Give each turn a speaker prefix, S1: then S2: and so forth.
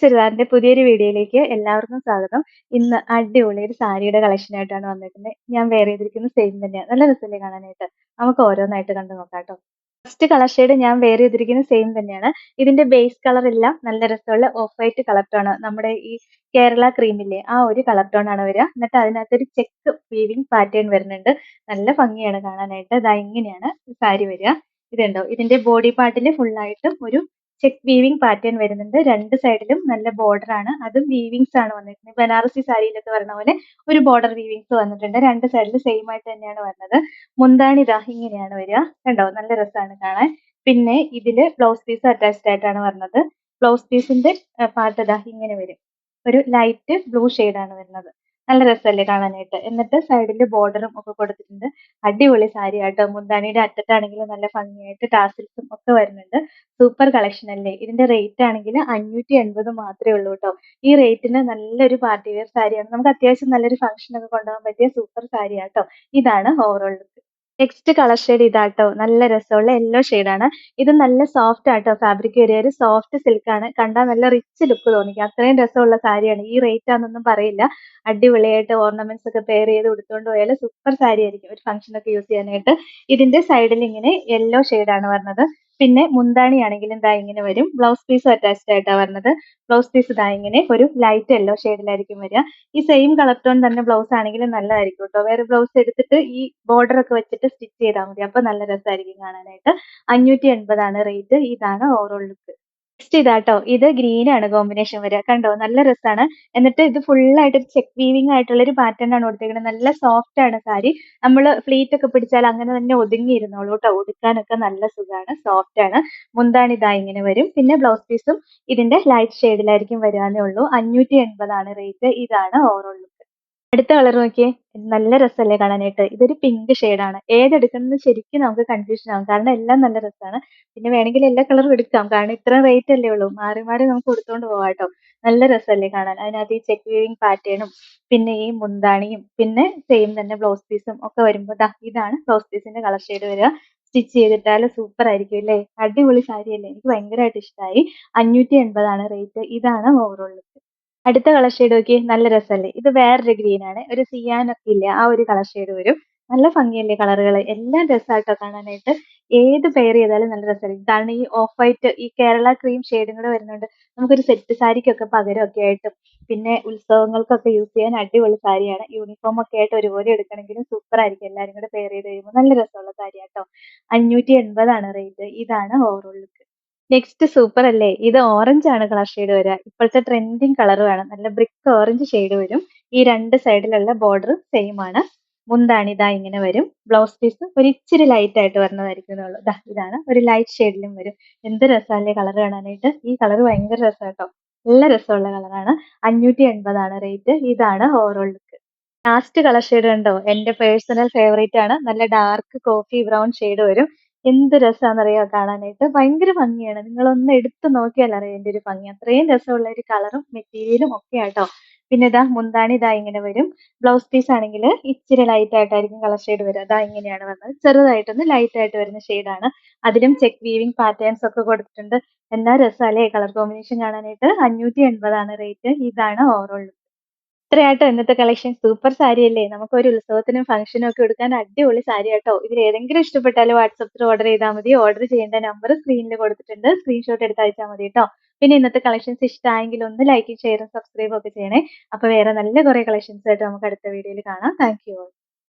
S1: Cute പുതിയൊരു വീഡിയോയിലേക്ക് എല്ലാവർക്കും സ്വാഗതം ഇന്ന് അടിപൊളി ഒരു സാരിയുടെ കളക്ഷൻ ആയിട്ടാണ് വന്നിട്ടുണ്ട് ഞാൻ വേറെ ചെയ്തിരിക്കുന്ന സെയിം തന്നെയാണ് നല്ല രസമല്ലേ കാണാനായിട്ട് നമുക്ക് ഓരോന്നായിട്ട് കണ്ടു നോക്കാം കേട്ടോ ഫസ്റ്റ് കളർ ഷെയ്ഡ് ഞാൻ വെയർ ചെയ്തിരിക്കുന്ന സെയിം തന്നെയാണ് ഇതിന്റെ ബേസ് കളർ എല്ലാം നല്ല രസമുള്ള ഓഫ് വൈറ്റ് കളർ ടോൺ നമ്മുടെ ഈ കേരള ക്രീമില്ലേ ആ ഒരു കളർ ടോൺ ആണ് വരിക എന്നിട്ട് അതിനകത്ത് ഒരു ചെക്ക് വീവിംഗ് പാറ്റേൺ വരുന്നുണ്ട് നല്ല ഭംഗിയാണ് കാണാനായിട്ട് ഇതാ ഇങ്ങനെയാണ് സാരി വരിക ഇതുണ്ടോ ഇതിന്റെ ബോഡി പാർട്ടിൽ ഫുള്ളായിട്ടും ഒരു ചെക്ക് വീവിംഗ് പാറ്റേൺ വരുന്നുണ്ട് രണ്ട് സൈഡിലും നല്ല ബോർഡർ ആണ് അതും വീവിങ്സ് ആണ് വന്നിരിക്കുന്നത് ബനാറസി സാരിയിലൊക്കെ പറഞ്ഞ പോലെ ഒരു ബോർഡർ വീവിങ്സ് വന്നിട്ടുണ്ട് രണ്ട് സൈഡിൽ സെയിം ആയിട്ട് തന്നെയാണ് വരുന്നത് മുന്താണി ഇതാ ഇങ്ങനെയാണ് വരിക കണ്ടോ നല്ല രസമാണ് കാണാൻ പിന്നെ ഇതില് ബ്ലൗസ് പീസ് അറ്റാച്ച്ഡ് ആയിട്ടാണ് വരുന്നത് ബ്ലൗസ് പീസിന്റെ പാർട്ട് ഇതാ ഇങ്ങനെ വരും ഒരു ലൈറ്റ് ബ്ലൂ ആണ് വരുന്നത് നല്ല രസമല്ലേ കാണാനായിട്ട് എന്നിട്ട് സൈഡിൽ ബോർഡറും ഒക്കെ കൊടുത്തിട്ടുണ്ട് അടിപൊളി സാരി ആട്ടോ മുന്താണിയുടെ അറ്റത്താണെങ്കിലും നല്ല ഭംഗിയായിട്ട് ടാസിൽസും ഒക്കെ വരുന്നുണ്ട് സൂപ്പർ കളക്ഷൻ അല്ലേ ഇതിന്റെ റേറ്റ് ആണെങ്കിൽ അഞ്ഞൂറ്റി എൺപത് മാത്രമേ ഉള്ളൂ കേട്ടോ ഈ റേറ്റിന് നല്ലൊരു പാർട്ടി വെയർ സാരിയാണ് നമുക്ക് അത്യാവശ്യം നല്ലൊരു ഫംഗ്ഷൻ ഒക്കെ കൊണ്ടുപോകാൻ പറ്റിയ സൂപ്പർ സാരി ആട്ടോ ഇതാണ് overall look next colour shade ഇതാട്ടോ നല്ല രസമുള്ള യെല്ലോ ആണ് ഇത് നല്ല സോഫ്റ്റ് ആട്ടോ ഫാബ്രിക് വരിക ഒരു സോഫ്റ്റ് സിൽക്കാണ് കണ്ടാൽ നല്ല റിച്ച് ലുക്ക് തോന്നിക്കും അത്രയും രസമുള്ള സാരിയാണ് ഈ റേറ്റ് ആണെന്നൊന്നും പറയില്ല അടിപൊളിയായിട്ട് ഓർണമെന്റ്സ് ഒക്കെ പെയർ ചെയ്ത് കൊടുത്തുകൊണ്ട് പോയാലും സൂപ്പർ സാരി ആയിരിക്കും ഒരു ഫംഗ്ഷനൊക്കെ യൂസ് ചെയ്യാനായിട്ട് ഇതിന്റെ സൈഡിൽ ഇങ്ങനെ യെല്ലോ ആണ് വരുന്നത് പിന്നെ മുന്താണി ആണെങ്കിൽ ഇതാ ഇങ്ങനെ വരും ബ്ലൗസ് പീസ് അറ്റാച്ച്ഡ് ആയിട്ടാണ് വരുന്നത് ബ്ലൗസ് പീസ് ഇതാ ഇങ്ങനെ ഒരു ലൈറ്റ് യെല്ലോ ഷെയ്ഡിലായിരിക്കും വരിക ഈ സെയിം കളർ ടോൺ തന്നെ ബ്ലൗസ് ആണെങ്കിൽ നല്ലതായിരിക്കും കേട്ടോ വേറെ ബ്ലൗസ് എടുത്തിട്ട് ഈ ബോർഡർ ഒക്കെ വെച്ചിട്ട് സ്റ്റിച്ച് ചെയ്താൽ മതി അപ്പൊ നല്ല രസമായിരിക്കും കാണാനായിട്ട് അഞ്ഞൂറ്റി എൺപതാണ് റേറ്റ് ഇതാണ് ഓവറോൾ ലുക്ക് നെക്സ്റ്റ് ഇതാട്ടോ ഇത് ഗ്രീൻ ആണ് കോമ്പിനേഷൻ വരിക കണ്ടോ നല്ല രസമാണ് എന്നിട്ട് ഇത് ഫുൾ ആയിട്ട് ചെക്ക് വീവിംഗ് ആയിട്ടുള്ള ഒരു പാറ്റേൺ ആണ് കൊടുത്തേക്കുന്നത് നല്ല സോഫ്റ്റ് ആണ് സാരി നമ്മൾ ഫ്ലീറ്റ് ഒക്കെ പിടിച്ചാൽ അങ്ങനെ തന്നെ ഒതുങ്ങി ഇരുന്നോളൂ കേട്ടോ ഉടുക്കാനൊക്കെ നല്ല സുഖമാണ് സോഫ്റ്റ് ആണ് മുന്താണ് ഇതാ ഇങ്ങനെ വരും പിന്നെ ബ്ലൗസ് പീസും ഇതിന്റെ ലൈറ്റ് ഷെയ്ഡിലായിരിക്കും വരാനേ ഉള്ളൂ അഞ്ഞൂറ്റി എൺപതാണ് റേറ്റ് ഇതാണ് ഓവറോൾ അടുത്ത കളർ നോക്കിയേ നല്ല രസമല്ലേ കാണാനായിട്ട് ഇതൊരു പിങ്ക് ഷെയ്ഡാണ് ഏതെടുക്കണമെന്ന് ശരിക്കും നമുക്ക് കൺഫ്യൂഷൻ ആവും കാരണം എല്ലാം നല്ല രസമാണ് പിന്നെ വേണമെങ്കിൽ എല്ലാ കളറും എടുക്കാം കാരണം ഇത്ര റേറ്റ് അല്ലേ ഉള്ളൂ മാറി മാറി നമുക്ക് കൊടുത്തോണ്ട് പോവാട്ടോ നല്ല രസമല്ലേ കാണാൻ അതിനകത്ത് ഈ ചെക്ക് വീവിങ് പാറ്റേണും പിന്നെ ഈ മുന്താണിയും പിന്നെ സെയിം തന്നെ ബ്ലൗസ് പീസും ഒക്കെ വരുമ്പോൾ ഇതാണ് ബ്ലൗസ് പീസിന്റെ കളർ ഷെയ്ഡ് വരിക സ്റ്റിച്ച് ചെയ്തിട്ടാൽ സൂപ്പർ ആയിരിക്കും അല്ലേ അടിപൊളി സാരി അല്ലേ എനിക്ക് ഭയങ്കരമായിട്ട് ഇഷ്ടമായി അഞ്ഞൂറ്റി എൺപതാണ് റേറ്റ് ഇതാണ് ഓവറോൾ ലുക്ക് അടുത്ത കളർ ഷെയ്ഡ് നോക്കി നല്ല രസമല്ലേ ഇത് വേറൊരു ഗ്രീൻ ആണ് ഒരു സിയാൻ ഒക്കെ ഇല്ല ആ ഒരു കളർ ഷെയ്ഡ് വരും നല്ല ഭംഗിയല്ലേ കളറുകൾ എല്ലാം രസമായിട്ടോ കാണാനായിട്ട് ഏത് പെയർ ചെയ്താലും നല്ല രസമാണ് ഇതാണ് ഈ ഓഫ് വൈറ്റ് ഈ കേരള ക്രീം ഷെയ്ഡും കൂടെ വരുന്നുണ്ട് നമുക്കൊരു സെറ്റ് സാരിക്കൊക്കെ പകരമൊക്കെ ആയിട്ടും പിന്നെ ഉത്സവങ്ങൾക്കൊക്കെ യൂസ് ചെയ്യാൻ അടിപൊളി സാരിയാണ് യൂണിഫോം ഒക്കെ ആയിട്ട് ഒരുപോലെ എടുക്കണമെങ്കിലും സൂപ്പർ ആയിരിക്കും എല്ലാവരും കൂടെ പെയർ ചെയ്ത് കഴിയുമ്പോൾ നല്ല രസമുള്ള സാരിയാട്ടോ അഞ്ഞൂറ്റി എൺപതാണ് റേറ്റ് ഇതാണ് ഓവറോൾ ലുക്ക് നെക്സ്റ്റ് സൂപ്പർ അല്ലേ ഇത് ഓറഞ്ച് ആണ് കളർ ഷെയ്ഡ് വരിക ഇപ്പോഴത്തെ ട്രെൻഡിങ് കളർ വേണം നല്ല ബ്രിക്ക് ഓറഞ്ച് ഷെയ്ഡ് വരും ഈ രണ്ട് സൈഡിലുള്ള ബോർഡർ സെയിം ആണ് മുന്താണി ഇതാ ഇങ്ങനെ വരും ബ്ലൗസ് പീസ് ഒരു ഇച്ചിരി ലൈറ്റ് ആയിട്ട് വരുന്നതായിരിക്കും എന്നുള്ളൂ ഇതാ ഇതാണ് ഒരു ലൈറ്റ് ഷെയ്ഡിലും വരും എന്ത് രസമല്ലേ കളർ കാണാനായിട്ട് ഈ കളർ ഭയങ്കര രസം കേട്ടോ നല്ല രസമുള്ള കളറാണ് അഞ്ഞൂറ്റി എൺപതാണ് റേറ്റ് ഇതാണ് overall look last colour shade കണ്ടോ എന്റെ പേഴ്സണൽ ഫേവറേറ്റ് ആണ് നല്ല ഡാർക്ക് കോഫി ബ്രൗൺ ഷെയ്ഡ് വരും എന്ത് രസാന്നറിയോ കാണാനായിട്ട്. ഭയങ്കര ഭംഗിയാണ്. നിങ്ങളൊന്ന് എടുത്തു നോക്കിയാൽ അറിയാം എന്റെ ഒരു ഭംഗി. അത്രയും രസമുള്ള ഒരു കളറും മെറ്റീരിയലും ഒക്കെയാട്ടോ. പിന്നെ ഇതാ മുന്താണി ഇതാ ഇങ്ങനെ വരും. ബ്ലൗസ് പീസ് ആണെങ്കിൽ ഇച്ചിരി ലൈറ്റ് ആയിട്ടായിരിക്കും കളർ ഷെയ്ഡ് വരും അതാ ഇങ്ങനെയാണ് വന്നത്. ചെറുതായിട്ടൊന്ന് ലൈറ്റ് ആയിട്ട് വരുന്ന ഷെയ്ഡാണ്. അതിലും ചെക്ക് വീവിംഗ് പാറ്റേൺസ് ഒക്കെ കൊടുത്തിട്ടുണ്ട്. എന്നാ രസാ അല്ലേ കളർ കോമ്പിനേഷൻ കാണാനായിട്ട്. അഞ്ഞൂറ്റി എൺപതാണ് റേറ്റ്. ഇതാണ് ഓവറോൾ ഇത്രയാട്ടോ ഇന്നത്തെ കളക്ഷൻ സൂപ്പർ സാരി അല്ലേ നമുക്ക് ഒരു ഉത്സവത്തിനും ഫംഗ്ഷനും ഒക്കെ എടുക്കാൻ അടിപൊളി സാരി ആട്ടോ ഇതിൽ ഏതെങ്കിലും ഇഷ്ടപ്പെട്ടാലും വാട്സപ്പിൽ ഓർഡർ ചെയ്താൽ മതി ഓർഡർ ചെയ്യേണ്ട നമ്പർ സ്ക്രീനിൽ കൊടുത്തിട്ടുണ്ട് സ്ക്രീൻഷോട്ട് എടുത്ത് അയച്ചാൽ മതി കേട്ടോ പിന്നെ ഇന്നത്തെ കളക്ഷൻസ് ഇഷ്ടമായെങ്കിൽ ഒന്ന് ലൈക്കും ഷെയറും സബ്സ്ക്രൈബും ഒക്കെ ചെയ്യണേ അപ്പോൾ വേറെ നല്ല കുറേ കളക്ഷൻസ് ആയിട്ട് നമുക്ക് അടുത്ത വീഡിയോയിൽ കാണാം താങ്ക് യു